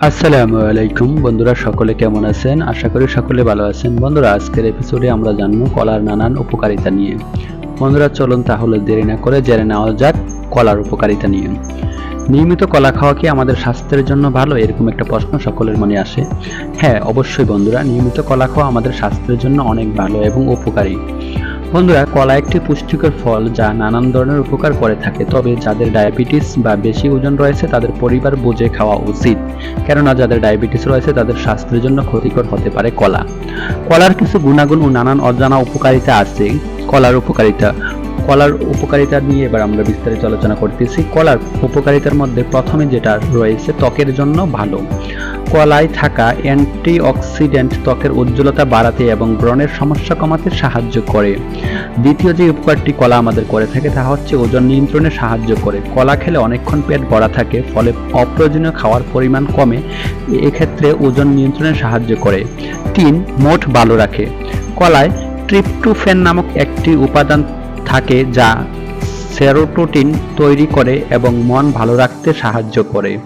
আসসালামু আলাইকুম বন্ধুরা, সকলে কেমন আছেন? আশা করি সকলে ভালো আছেন। বন্ধুরা, আজকের এপিসোডে আমরা জানব কলার নানান উপকারিতা নিয়ে। বন্ধুরা, চলুন তাহলে দেরি না করে জেনে নেওয়া যাক কলার উপকারিতা নিয়ে। নিয়মিত কলা খাওয়া কি আমাদের স্বাস্থ্যের জন্য ভালো? এরকম একটা প্রশ্ন সকলের মনে আসে। হ্যাঁ অবশ্যই বন্ধুরা, নিয়মিত কলা খাওয়া আমাদের স্বাস্থ্যের জন্য অনেক ভালো এবং উপকারী। বন্ধুরা, কলা একটি পুষ্টিকর ফল যা নানান ধরনের উপকার করে থাকে। তবে যাদের ডায়াবেটিস বা বেশি ওজন রয়েছে, তাদের পরিবার বুঝে খাওয়া উচিত। কেননা, যাদের ডায়াবেটিস রয়েছে, তাদের স্বাস্থ্যের জন্য ক্ষতিকর হতে পারে কলা। কলার কিছু গুণাগুণ ও নানান অজানা উপকারিতা আছে। কলার উপকারিতা। কলার উপকারিতা নিয়ে এবার আমরা বিস্তারিত আলোচনা করতেছি। কলার উপকারিতার মধ্যে প্রথমে যেটা রয়েছে, ত্বকের জন্য ভালো। কলায় থাকা অ্যান্টিঅক্সিডেন্ট ত্বকের উজ্জ্বলতা বাড়াতে এবং ব্রণের সমস্যা কমাতে সাহায্য করে। দ্বিতীয় যে উপকারটি কলা আমাদের করে থাকে তা হচ্ছে ওজন নিয়ন্ত্রণে সাহায্য করে। কলা খেলে অনেকক্ষণ পেট ভরা থাকে, ফলে অপ্রয়োজনীয় খাওয়ার পরিমাণ কমে, এক্ষেত্রে ওজন নিয়ন্ত্রণে সাহায্য করে। তিন, মোট ভালো রাখে। কলায় ট্রিপটোফেন নামক একটি উপাদান থাকে যা সেরোটোটিন তৈরি করে এবং মন ভালো রাখতে সাহায্য করে।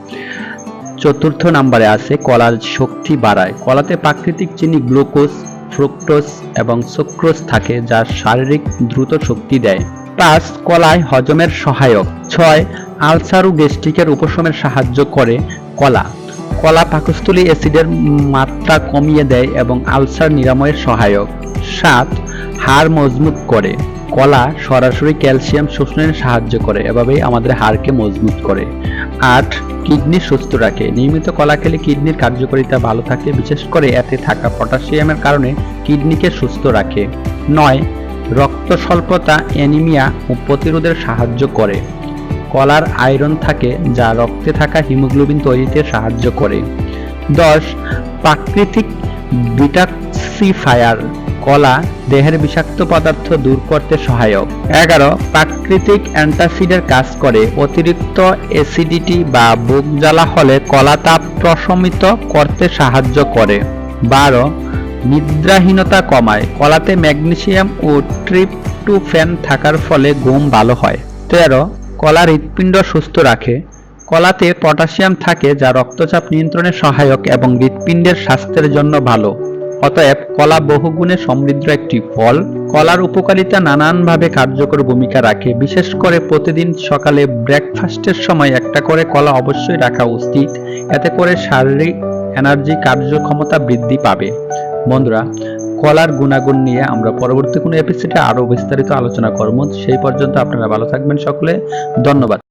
চতুর্থ নাম্বারে আছে কলার শক্তি বাড়ায়। কলাতে প্রাকৃতিক চিনি, গ্লুকোজ, ফ্রুক্টোজ এবং সুক্রোজ থাকে, যা শারীরিক দ্রুত শক্তি দেয়। পাঁচ কলায় হজমের সহায়ক। ছয়, আলসার ও গ্যাস্ট্রিকের উপশমের সাহায্য করে কলা। কলা পাকস্থলী অ্যাসিডের মাত্রা কমিয়ে দেয় এবং আলসার নিরাময়ের সহায়ক। সাত, হাড় মজবুত করে। কলা সরাসরি ক্যালসিয়াম শোষণে সাহায্য করে, এভাবেই আমাদের হাড়কে মজবুত করে। আট, কিডনি সুস্থ রাখে। নিয়মিত কলা খেলে কিডনির কার্যকারিতা ভালো থাকে, বিশেষ করে এতে থাকা পটাশিয়ামের কারণে কিডনিকে সুস্থ রাখে। নয়, রক্ত স্বল্পতা, অ্যানিমিয়া প্রতিরোধের সাহায্য করে। কলার আয়রন থাকে, যা রক্তে থাকা হিমোগ্লোবিন তৈরিতে সাহায্য করে। দশ, প্রাকৃতিক বিটাক্সিফায়ার কলা দেহের বিষাক্ত পদার্থ দূর করতে সহায়ক। এগারো, প্রাকৃতিক অ্যান্টাসিডের কাজ করে। অতিরিক্ত অ্যাসিডিটি বা বুক জ্বালা হলে কলা তাপ প্রশমিত করতে সাহায্য করে। বারো, নিদ্রাহীনতা কমায়। কলাতে ম্যাগনেসিয়াম ও ট্রিপটোফ্যান থাকার ফলে ঘুম ভালো হয়। তেরো, কলা হৃৎপিণ্ড সুস্থ রাখে। কলাতে পটাশিয়াম থাকে যা রক্তচাপ নিয়ন্ত্রণে সহায়ক এবং হৃৎপিণ্ডের স্বাস্থ্যের জন্য ভালো। অতএব কলা বহুগুণে সমৃদ্ধ একটি ফল। কলার উপকারিতা নানানভাবে কার্যকর ভূমিকা রাখে। বিশেষ করে প্রতিদিন সকালে ব্রেকফাস্টের সময় একটা করে কলা অবশ্যই রাখা উচিত। এতে করে শারীরিক এনার্জি কার্যক্ষমতা বৃদ্ধি পাবে। বন্ধুরা, কলার গুণাগুণ নিয়ে আমরা পরবর্তী কোনো এপিসোডে আরও বিস্তারিত আলোচনা করব। সেই পর্যন্ত আপনারা ভালো থাকবেন সকলে। ধন্যবাদ।